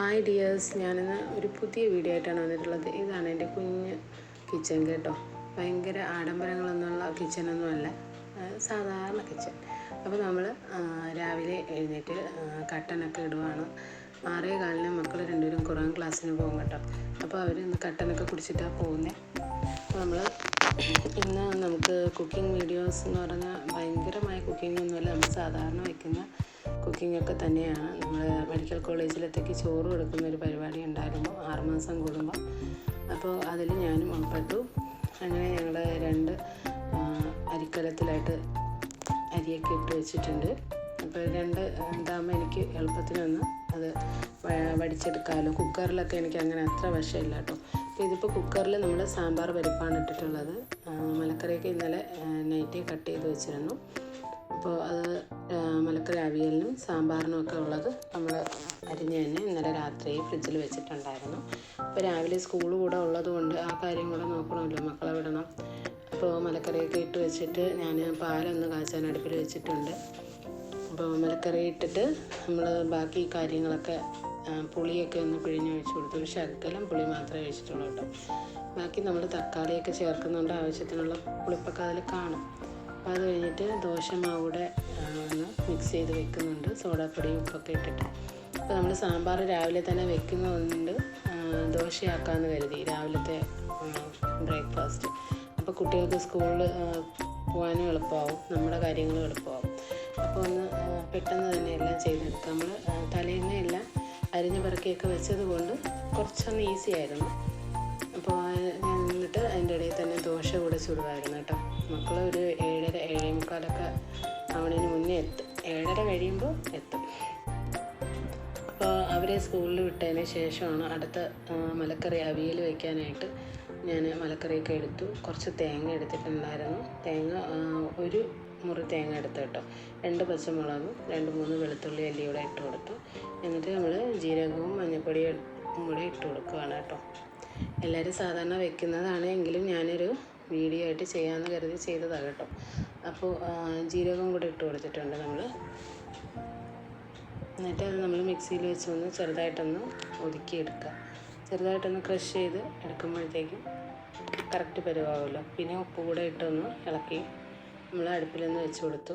Hi dears ഞാനിന്ന് ഒരു പുതിയ വീഡിയോ ആയിട്ടാണ് വന്നിട്ടുള്ളത്. ഇതാണ് എന്റെ കുഞ്ഞ് കിച്ചൺ കേട്ടോ. ഭയങ്കര ആഡംബരങ്ങളൊന്നുമുള്ള കിച്ചണൊന്നുമല്ല സാധാരണ കിച്ചൺ അപ്പോൾ നമ്മൾ രാവിലെ എഴുന്നേറ്റ് കട്ടനൊക്കെ ഇടുവാണ്. ആറേ കാലിന് മക്കൾ രണ്ടുപേരും ഖുറാൻ ക്ലാസ്സിന് പോകും കേട്ടോ. അപ്പോൾ അവർ ഇന്ന് കട്ടനൊക്കെ കുടിച്ചിട്ടാണ് പോകുന്നത് നമ്മൾ ഇന്ന് നമുക്ക് കുക്കിംഗ് വീഡിയോസ് എന്ന് പറഞ്ഞാൽ ഭയങ്കരമായ കുക്കിംഗ് ഒന്നുമല്ല. നമ്മൾ സാധാരണ വയ്ക്കുന്ന കുക്കിംഗ് ഒക്കെ തന്നെയാണ്. നമ്മൾ മെഡിക്കൽ കോളേജിലത്തേക്ക് ചോറ് കൊടുക്കുന്ന ഒരു പരിപാടി ഉണ്ടായിരുന്നു. ആറുമാസം കൂടുമ്പോൾ അപ്പോൾ അതിൽ ഞാനും ഉൾപ്പെട്ടു. അങ്ങനെ ഞങ്ങൾ രണ്ട് അരിക്കലത്തിലായിട്ട് അരിയൊക്കെ ഇട്ട് വെച്ചിട്ടുണ്ട്. അപ്പോൾ രണ്ട് ഇതാകുമ്പോൾ എനിക്ക് എളുപ്പത്തിനൊന്ന് അത് വടിച്ചെടുക്കാമല്ലോ കുക്കറിലൊക്കെ എനിക്ക് അങ്ങനെ അത്ര വശമില്ല കേട്ടോ. അപ്പോൾ ഇതിപ്പോൾ കുക്കറിൽ നമ്മൾ സാമ്പാർ പരിപ്പാണ് ഇട്ടിട്ടുള്ളത്. മലക്കറിയൊക്കെ ഇന്നലെ നൈറ്റ് കട്ട് ചെയ്ത് വെച്ചിരുന്നു. അപ്പോൾ അത് മലക്കറി അവിയലിനും സാമ്പാറിനും ഒക്കെ ഉള്ളത് നമ്മൾ അരിഞ്ഞ് തന്നെ ഇന്നലെ രാത്രി ഫ്രിഡ്ജിൽ വെച്ചിട്ടുണ്ടായിരുന്നു. അപ്പോൾ രാവിലെ സ്കൂൾ കൂടെ ഉള്ളത് കൊണ്ട് ആ കാര്യം കൂടെ നോക്കണമല്ലോ മക്കളെ വിടണം. അപ്പോൾ മലക്കറിയൊക്കെ ഇട്ട് വെച്ചിട്ട് ഞാൻ പാലൊന്ന് കാച്ചാൻ അടുപ്പിൽ വെച്ചിട്ടുണ്ട്. അപ്പോൾ മലക്കറി ഇട്ടിട്ട് നമ്മൾ ബാക്കി കാര്യങ്ങളൊക്കെ പുളിയൊക്കെ ഒന്ന് പിഴിഞ്ഞ് ഒഴിച്ചു കൊടുത്തു. ഒരു ശകലം പുളി മാത്രമേ ഒഴിച്ചിട്ടുള്ളൂ കേട്ടോ. ബാക്കി നമ്മൾ തക്കാളിയൊക്കെ ചേർക്കുന്നുണ്ട്. ആവശ്യത്തിനുള്ള പുളിപ്പൊക്കെ അതിൽ കാണും. അപ്പോൾ അത് കഴിഞ്ഞിട്ട് ദോശമാവൂടെ ആ, ഒന്ന് മിക്സ് ചെയ്ത് വെക്കുന്നുണ്ട്. സോഡാപ്പൊടിയും ഉപ്പൊക്കെ ഇട്ടിട്ട്. അപ്പോൾ നമ്മൾ സാമ്പാർ രാവിലെ തന്നെ വെക്കുന്നതുകൊണ്ട് ദോശയാക്കാമെന്ന് കരുതി. രാവിലത്തെ ബ്രേക്ക്ഫാസ്റ്റ്. അപ്പോൾ കുട്ടികൾക്ക് സ്കൂളിൽ പോകാനും എളുപ്പമാവും നമ്മുടെ കാര്യങ്ങളും എളുപ്പമാവും അപ്പോൾ ഒന്ന് പെട്ടെന്ന് തന്നെ എല്ലാം ചെയ്തെടുക്കാം. നമ്മൾ തലേന്നെല്ലാം അരിഞ്ഞ് പറക്കിയൊക്കെ വെച്ചത് കൊണ്ട് കുറച്ചൊന്ന് ഈസി ആയിരുന്നു അപ്പോൾ എന്നിട്ട് അതിന്റെ ഇടയിൽ തന്നെ ദോശ കൂടെ ചുടുമായിരുന്നു കേട്ടോ. മക്കൾ ഒരു ഏഴര ഏഴേ മുക്കാലൊക്കെ ആവണതിന് മുന്നേ എത്തും. ഏഴര കഴിയുമ്പോൾ എത്തും. അപ്പോൾ അവരെ സ്കൂളിൽ വിട്ടതിന് ശേഷമാണ് അടുത്ത മലക്കറി അവിയൽ വയ്ക്കാനായിട്ട് ഞാൻ മലക്കറിയൊക്കെ എടുത്തു. കുറച്ച് തേങ്ങ എടുത്തിട്ടുണ്ടായിരുന്നു. തേങ്ങ ഒരു മുറി തേങ്ങ എടുത്ത് കേട്ടോ. രണ്ട് പച്ചമുളകും രണ്ട് മൂന്ന് വെളുത്തുള്ളി അല്ലിയൂടെ ഇട്ട് കൊടുത്തു. എന്നിട്ട് നമ്മൾ ജീരകവും മഞ്ഞൾപ്പൊടിയും കൂടെ ഇട്ട് കൊടുക്കുകയാണ് കേട്ടോ. എല്ലാവരും സാധാരണ വെക്കുന്നതാണ് എങ്കിലും ഞാനൊരു വീഡിയോ ആയിട്ട് ചെയ്യാമെന്ന് കരുതി ചെയ്തതാണ് കേട്ടോ. അപ്പോൾ ജീരകം കൂടെ ഇട്ട് കൊടുത്തിട്ടുണ്ട് നമ്മൾ എന്നിട്ട് അത് നമ്മൾ മിക്സിയിൽ വെച്ച് ഒന്ന് ചെറുതായിട്ടൊന്ന് ഒതുക്കിയെടുക്കുക ചെറുതായിട്ടൊന്ന് ക്രഷ് ചെയ്ത് എടുക്കുമ്പോഴത്തേക്കും കറക്റ്റ് പരുവാകുമല്ലോ പിന്നെ ഉപ്പ് കൂടെ ഇട്ടൊന്ന് ഇളക്കി നമ്മൾ അടുപ്പിലൊന്ന് വെച്ച് കൊടുത്തു.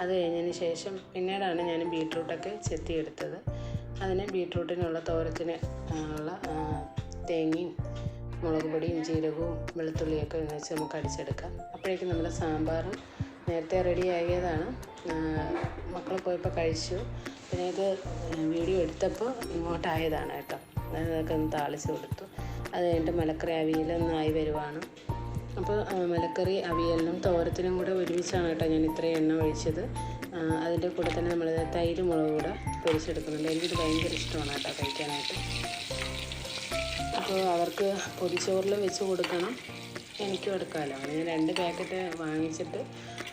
അത് കഴിഞ്ഞതിന് ശേഷം പിന്നീടാണ് ഞാൻ ബീട്രൂട്ടൊക്കെ ചെത്തിയെടുത്തത്. അതിന് ബീട്രൂട്ടിനുള്ള തോരത്തിന് ഉള്ള തേങ്ങയും മുളക് പൊടിയും ജീരകവും വെളുത്തുള്ളിയൊക്കെ ഒന്ന് വെച്ച് നമുക്ക് അടിച്ചെടുക്കാം. അപ്പോഴേക്കും നമ്മുടെ സാമ്പാർ നേരത്തെ റെഡി ആയതാണ് മക്കൾ പോയപ്പോൾ കഴിച്ചു. പിന്നെ ഇത് വീഡിയോ എടുത്തപ്പോൾ ഇങ്ങോട്ടായതാണ് കേട്ടോ. അതൊക്കെ ഒന്ന് താളിച്ച് കൊടുത്തു. അത് കഴിഞ്ഞിട്ട് മലക്കറി അവിയലൊന്നായി വരുവാണ്. അപ്പോൾ മലക്കറി അവിയലിനും തോരത്തിനും കൂടെ ഒരുമിച്ചാണ് കേട്ടോ ഞാൻ ഇത്രയും എണ്ണ ഒഴിച്ചത്. അതിന്റെ കൂടെ തന്നെ നമ്മൾ തൈര് മുളക് കൂടെ പൊരിച്ചെടുക്കുന്നുണ്ട്. എനിക്കിത് ഭയങ്കര ഇഷ്ടമാണ് കേട്ടോ കഴിക്കാനായിട്ട്. അവർക്ക് പൊതിച്ചോറിലും വെച്ച് കൊടുക്കണം. എനിക്കും എടുക്കാമല്ലോ. അങ്ങനെ ഞാൻ രണ്ട് പാക്കറ്റ് വാങ്ങിച്ചിട്ട്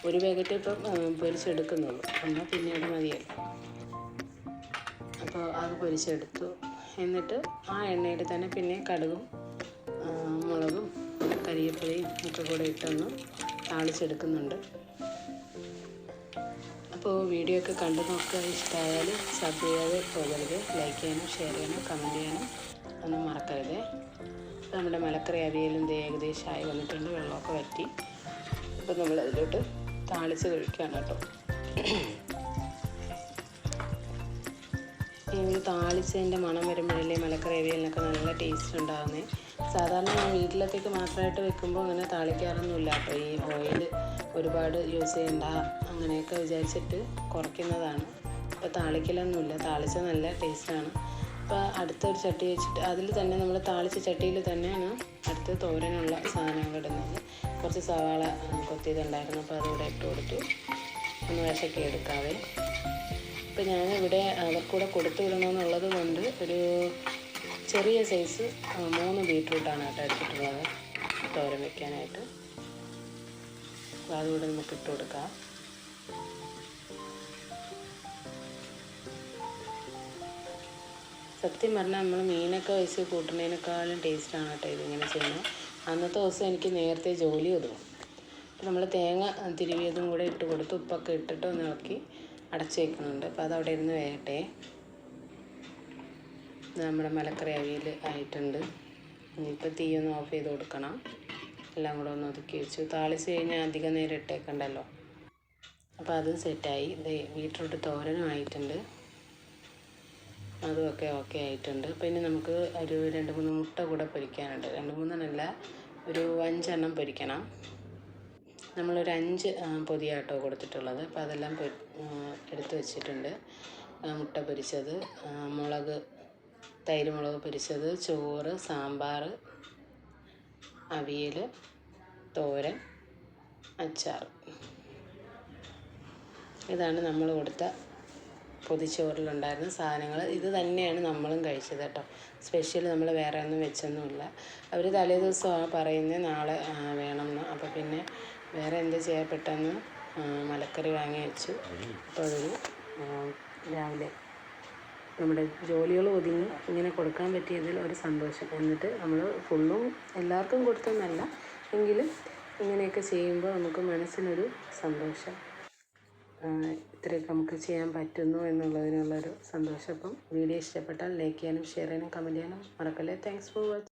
ഒരു പാക്കറ്റ് ഇപ്പം പൊരിച്ചെടുക്കുന്നുള്ളൂ. എന്നാൽ പിന്നീട് മതിയല്ലോ. അപ്പോൾ അത് പൊരിച്ചെടുത്തു. എന്നിട്ട് ആ എണ്ണയിൽ തന്നെ പിന്നെ കടുകും മുളകും കരിയപ്പലയും ഒക്കെ കൂടെ ഇട്ടൊന്ന് താളിച്ചെടുക്കുന്നുണ്ട്. അപ്പോൾ വീഡിയോ ഒക്കെ കണ്ടു നോക്കുക. ഇഷ്ടമായാൽ സബ് ചെയ്യാതെ പോകരുത്. ലൈക്ക് ചെയ്യാനും ഷെയർ ചെയ്യാനും കമന്റ് ചെയ്യാനും ഒന്നും മറക്കരുത്. നമ്മുടെ മലക്കറി അവിയലും ദേ ഏകദേശം ആയി വന്നിട്ടുണ്ട്. വെള്ളമൊക്കെ വറ്റി. അപ്പോൾ നമ്മൾ അതിലോട്ട് താളിച്ച് കഴിക്കുകയാണ് കേട്ടോ. ഒരു താളിച്ചതിന്റെ മണം വരുമ്പോഴല്ലേ മലക്കറി അവിയലിനൊക്കെ നല്ല ടേസ്റ്റ് ഉണ്ടാകുന്നത് സാധാരണ ഞാൻ വീട്ടിലത്തേക്ക് മാത്രമായിട്ട് വെക്കുമ്പോൾ അങ്ങനെ താളിക്കാറൊന്നുമില്ല. അപ്പോൾ ഈ ഓയിൽ ഒരുപാട് യൂസ് ചെയ്യണ്ട. അങ്ങനെയൊക്കെ വിചാരിച്ചിട്ട് കുറയ്ക്കുന്നതാണ്. അപ്പോൾ താളിക്കലൊന്നുമില്ല. താളിച്ച നല്ല ടേസ്റ്റാണ് അപ്പോൾ അടുത്തൊരു ചട്ടി വെച്ചിട്ട് അതിൽ തന്നെ നമ്മൾ താളിച്ച ചട്ടിയിൽ തന്നെയാണ് അടുത്ത് തോരനുള്ള സാധനങ്ങൾ ഇടുന്നത്. കുറച്ച് സവാള കൊത്തിയതുണ്ടായിരുന്നു. അപ്പോൾ അതുകൂടെ ഇട്ട് കൊടുത്തു. ഒന്ന് വിശക്കി എടുക്കാവേ. ഇപ്പം ഞാൻ ഇവിടെ അവർക്കൂടെ കൊടുത്തു വിടണമെന്നുള്ളത് കൊണ്ട് ഒരു ചെറിയ സൈസ് മൂന്ന് ബീട്രൂട്ടാണ് കേട്ടോ എടുത്തിട്ടുള്ളത്. തോരൻ വെക്കാനായിട്ട്. അപ്പോൾ അതുകൂടെ നമുക്ക് ഇട്ട് കൊടുക്കാം. സത്യം പറഞ്ഞാൽ നമ്മൾ മീനൊക്കെ വെച്ച് കൂട്ടുന്നതിനേക്കാളും ടേസ്റ്റാണ് കേട്ടോ ഇതിങ്ങനെ ചെയ്യുന്നത്. അന്നത്തെ ദിവസം എനിക്ക് നേരത്തെ ജോലി ഒതുങ്ങും. അപ്പോൾ നമ്മൾ തേങ്ങ തിരുവിയതും കൂടെ ഇട്ട് കൊടുത്ത് ഉപ്പൊക്കെ ഇട്ടിട്ട് ഒന്ന് ഇളക്കി അടച്ച് വെക്കുന്നുണ്ട് അപ്പോൾ അത് അവിടെ ഇരുന്ന് വേകട്ടെ. നമ്മുടെ മലക്കറി അവിയൽ ആയിട്ടുണ്ട്. ഇനിയിപ്പോൾ തീ ഒന്ന് ഓഫ് ചെയ്ത് കൊടുക്കണം. എല്ലാം കൂടെ ഒന്ന് ഒതുക്കി വെച്ചു. താളിച്ച് കഴിഞ്ഞാൽ അധികം നേരം ഇട്ടേക്കണ്ടല്ലോ. അപ്പോൾ അതും സെറ്റായി. ഇത് ബീട്രൂട്ട് തോരനും ആയിട്ടുണ്ട്. അതുമൊക്കെ ഓക്കെ ആയിട്ടുണ്ട്. അപ്പോൾ ഇനി നമുക്ക് ഒരു രണ്ട് മൂന്ന് മുട്ട കൂടെ പൊരിക്കാനുണ്ട്. രണ്ട് മൂന്നെണ്ണമല്ല ഒരു അഞ്ചെണ്ണം പൊരിക്കണം. നമ്മളൊരു അഞ്ച് പൊതിയാട്ടോ കൊടുത്തിട്ടുള്ളത്. അപ്പോൾ അതെല്ലാം എടുത്ത് വെച്ചിട്ടുണ്ട്. മുട്ട പൊരിച്ചത് മുളക് തൈര് മുളക് പൊരിച്ചത് ചോറ് സാമ്പാർ അവിയൽ തോരൻ അച്ചാർ. ഇതാണ് നമ്മൾ കൊടുത്ത പൊതിച്ചോറിലുണ്ടായിരുന്ന സാധനങ്ങൾ. ഇത് തന്നെയാണ് നമ്മളും കഴിച്ചത് കേട്ടോ. സ്പെഷ്യൽ നമ്മൾ വേറെ ഒന്നും വെച്ചൊന്നുമില്ല. അവർ തലേ ദിവസമാണ് പറയുന്നത് നാളെ വേണം വേണമെന്ന് അപ്പോൾ പിന്നെ വേറെ എന്താ ചെയ്യാൻ പെട്ടെന്ന് മലക്കറി വാങ്ങി വെച്ചു. അപ്പോൾ അതൊരു രാവിലെ നമ്മുടെ ജോലികൾ ഒതുങ്ങി ഇങ്ങനെ കൊടുക്കാൻ പറ്റിയതിൽ ഒരു സന്തോഷം. എന്നിട്ട് നമ്മൾ ഫുള്ളും എല്ലാവർക്കും കൊടുത്തെന്നല്ല എങ്കിലും ഇങ്ങനെയൊക്കെ ചെയ്യുമ്പോൾ നമുക്ക് മനസ്സിനൊരു സന്തോഷം. ഇത്രയൊക്കെ നമുക്ക് ചെയ്യാൻ പറ്റുന്നു എന്നുള്ളതിനുള്ളൊരു സന്തോഷം. അപ്പം വീഡിയോ ഇഷ്ടപ്പെട്ടാൽ ലൈക്ക് ചെയ്യാനും ഷെയർ ചെയ്യാനും കമന്റ് ചെയ്യാനും മറക്കല്ലേ. Thanks for watching